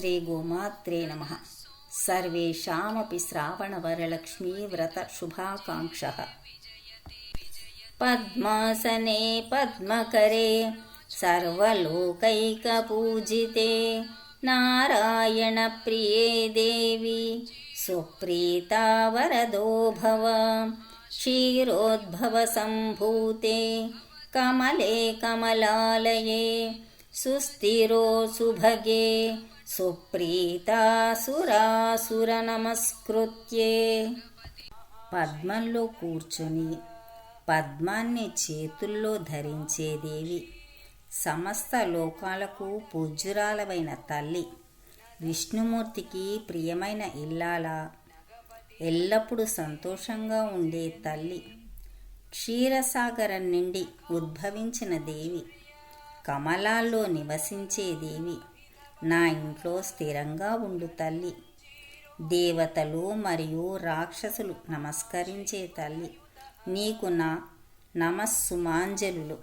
श्रीगोमात्रे नमः। सर्वेषामपि श्रावणवरलक्ष्मीव्रतशुभाकाङ्क्षः पद्मासने पद्मकरे सर्वलोकैकपूजिते नारायणप्रिये देवी सुप्रीतावरदो भव। क्षीरोद्भवसम्भूते कमले कमलालये సుస్థిరో సుభగే సుప్రీతా నమస్కృత్యే పద్మంలో కూర్చొని పద్మాన్ని చేతుల్లో ధరించేదేవి సమస్త లోకాలకు పూజ్యురాలవైన తల్లి విష్ణుమూర్తికి ప్రియమైన ఇల్లాల ఎల్లప్పుడూ సంతోషంగా ఉండే తల్లి క్షీరసాగరం నుండి ఉద్భవించిన దేవి. కమలాల్లో నివసించే దేవి నా ఇంట్లో స్థిరంగా ఉండు తల్లి. దేవతలు మరియు రాక్షసులు నమస్కరించే తల్లి. నీకు నా నమస్సుమాంజలులు.